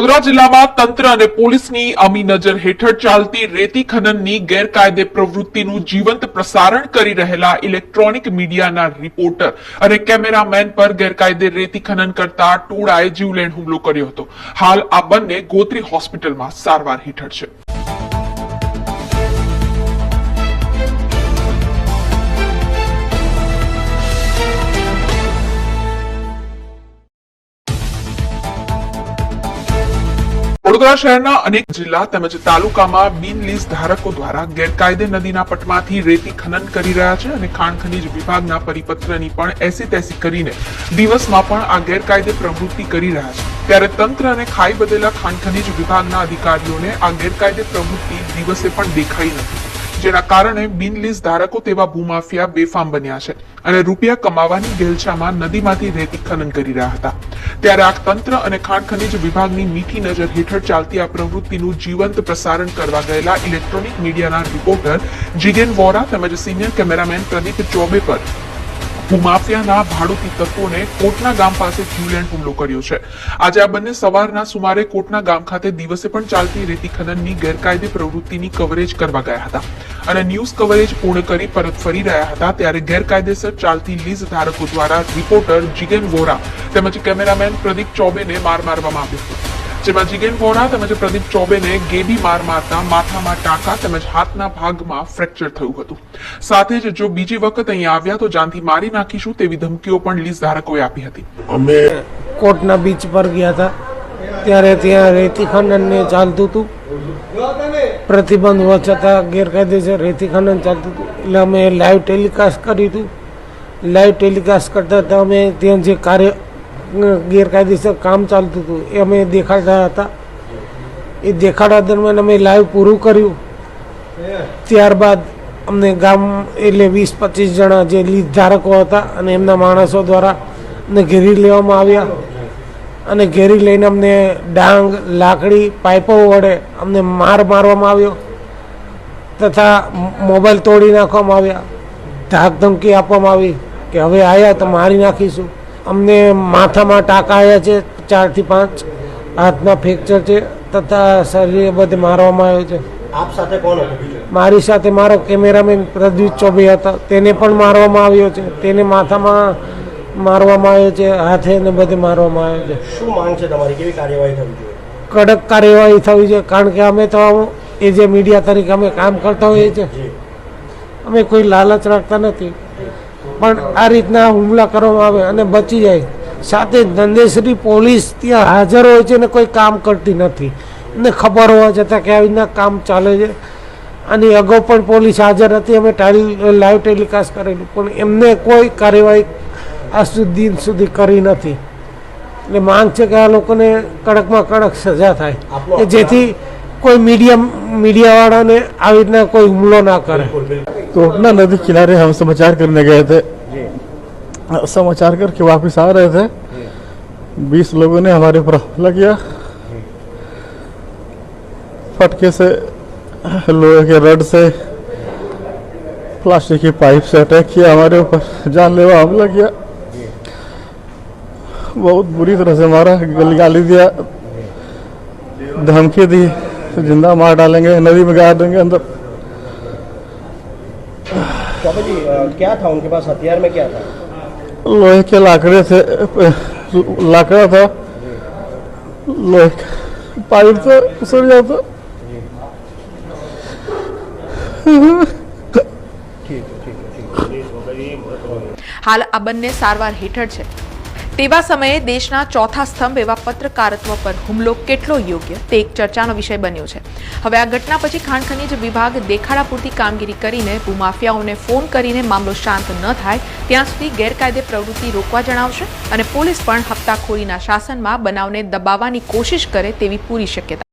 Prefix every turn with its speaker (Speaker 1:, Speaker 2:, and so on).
Speaker 1: વડોદરા જિલ્લામાં તંત્ર અને પોલીસની અમી નજર હેઠળ ચાલતી રેતી ખનનની ગેરકાયદે પ્રવૃત્તિનું જીવંત પ્રસારણ કરી રહેલા ઇલેક્ટ્રોનિક મીડિયાના રિપોર્ટર અને કેમેરામેન પર ગેરકાયદે રેતી ખનન કરતા ટોળાએ જીવલેણ હુમલો કર્યો હતો. હાલ આ બંને ગોત્રી હોસ્પિટલમાં સારવાર હેઠળ છે. વડોદરા શહેરના અનેક જિલ્લા તેમજ તાલુકામાં બિન ધારકો દ્વારા ગેરકાયદે નદીના પટમાંથી રેતી ખનન કરી રહ્યા છે અને ખાણ ખનીજ વિભાગના પરિપત્રની પણ એસી તેસી કરીને દિવસમાં પણ આ ગેરકાયદે પ્રવૃત્તિ કરી રહ્યા છે. ત્યારે તંત્ર અને ખાઈ બદેલા ખાણ ખનીજ વિભાગના અધિકારીઓને આ ગેરકાયદે પ્રવૃત્તિ દિવસે પણ દેખાઈ નથી, જેના કારણે બિન લીઝ ધારકો તેવા ભૂમાફિયા બેફામ બન્યા છે અને રૂપિયા કમાવાની ગેલછામાં નદીમાંથી રેતી ખનન કરી રહ્યા હતા. ત્યારે આ તંત્ર અને ખાણ ખનીજ વિભાગની મીઠી નજર હેઠળ ચાલતી આ પ્રવૃત્તિનું જીવંત પ્રસારણ કરવા ગયેલા ઇલેક્ટ્રોનિક મીડિયાના રિપોર્ટર જીગેન વોરા તેમજ સિનિયર કેમેરામેન પ્રદીપ ચોબે પર ભૂમાફિયાના ભાડુતી તત્વોને કોટના ગામ પાસે જીવલેણ હુમલો કર્યો છે. આજે આ બંને સવારના સુમારે કોટના ગામ ખાતે દિવસે પણ ચાલતી રેતી ખનનની ગેરકાયદે પ્રવૃત્તિની કવરેજ કરવા ગયા હતા. અને ન્યૂઝ કવરેજ પૂર્ણ કરી પરત ફરી રહ્યા હતા ત્યારે ગેરકાયદેસર ચાલતી લીઝ ધારકો દ્વારા રિપોર્ટર જીગેન વોરા તેમજ કેમેરામેન પ્રદીપ ચોબેને માર મારવામાં આવ્યો હતો. જેમાં જીગેન વોરા તેમજ પ્રદીપ ચોબેને ગેબી માર મારતા માથામાં ટાંકા તેમજ હાથના ભાગમાં ફ્રેક્ચર થયું હતું. સાથે જ જો બીજી વખત અહીંયા આવ્યા તો જાનથી મારી નાખીશું તેવી ધમકીઓ પણ લીઝ ધારકોએ આપી હતી.
Speaker 2: અમે
Speaker 3: કોટના બીચ પર ગયા હતા. ત્યારે ત્યાં રેતી ખનનને ચાલતું હતું. પ્રતિબંધ હોવા છતાં ગેરકાયદેસર રેતી ખનન ચાલતું હતું. એટલે અમે લાઈવ ટેલિકાસ્ટ કર્યું હતું. લાઈવ ટેલિકાસ્ટ કરતા હતા. અમે ત્યાં જે કાર્ય ગેરકાયદેસર કામ ચાલતું હતું. એ અમે દેખાડતા હતા. એ દેખાડા દરમિયાન અમે લાઈવ પૂરું કર્યું. ત્યારબાદ અમને ગામ એટલે વીસ પચીસ જણા જે લીજ ધારકો હતા અને એમના માણસો દ્વારા અમને ઘેરી લેવામાં આવ્યા. અને ઘેરી લઈને અમને ડાંગ, લાકડી, પાઇપો વડે અમને માર મારવામાં આવ્યો તથા મોબાઈલ તોડી નાખવામાં આવ્યા. ધાક ધમકી આપવામાં આવી કે હવે આવ્યા તો મારી નાખીશું. અમને માથામાં ટાંકા આવ્યા છે ચારથી પાંચ હાથના ફ્રેક્ચર છે તથા શરીરે બધે મારવામાં આવ્યો છે.
Speaker 2: આપ સાથે કોણ
Speaker 3: મારી સાથે મારો કેમેરામેન પ્રદીપ ચોબે હતા. તેને પણ મારવામાં આવ્યો છે. તેને માથામાં મારવામાં આવ્યો છે હાથે ને બધે મારવામાં આવ્યો છે.
Speaker 2: શું માંગ છે તમારી? કેવી કાર્યવાહી થવી જોઈએ?
Speaker 3: કડક કાર્યવાહી થવી છે કારણ કે અમે તો એ જે મીડિયા તરીકે અમે કામ કરતા હોઈએ છીએ. અમે કોઈ લાલચ રાખતા નથી. પણ આ રીતના હુમલા કરવામાં આવે અને બચી જાય. સાથે ધંધેશ્રી પોલીસ ત્યાં હાજર હોય છે અને કોઈ કામ કરતી નથી. અને ખબર હોવા છતાં કે આવી રીતના કામ ચાલે છે. અને અગાઉ પણ પોલીસ હાજર હતી અમે ટાઈલ લાઈવ ટેલિકાસ્ટ કરેલું પણ એમને કોઈ કાર્યવાહી આ સુધી સુધી કરી નથી. એટલે માંગ છે કે આ લોકોને કડકમાં કડક સજા થાય. કે જેથી કોઈ મીડિયા મીડિયાવાળાને આવી રીતના કોઈ હુમલો ના કરે
Speaker 2: બિલકુલ બિલકુલ
Speaker 4: कोटना नदी किनारे हम समाचार करने गए थे समाचार करके वापस आ रहे थे बीस लोगों ने हमारे ऊपर हमला किया फटके से लोहे के रड से प्लास्टिक की पाइप से अटैक किया हमारे ऊपर जानलेवा हमला किया बहुत बुरी तरह से मारा गल गाली दिया धमकी दी जिंदा मार डालेंगे नदी में गाड़ देंगे अंदर
Speaker 2: चौबे जी अ, क्या था उनके पास हथियार में क्या था
Speaker 4: लोहे के लाकड़े थे लाकड़ा था लोहे का पाइप था उसड़ जाता
Speaker 5: હાલ આ બંને સારવાર હેઠળ છે તેવા સમયે દેશના ચોથા સ્તંભ એવા પત્રકારત્વ પર હુમલો કેટલો યોગ્ય? તે એક ચર્ચાનો વિષય બન્યો છે. હવે આ ઘટના પછી ખાણ ખનીજ વિભાગ દેખાડા પૂરતી કામગીરી કરીને ભૂમાફિયાઓને ફોન કરીને મામલો શાંત ન થાય, ત્યાં સુધી ગેરકાયદે પ્રવૃત્તિ રોકવા જણાવશે અને પોલીસ પણ હપ્તાખોરીના શાસનમાં બનાવને દબાવવાની કોશિશ કરે તેવી પૂરી શક્યતા.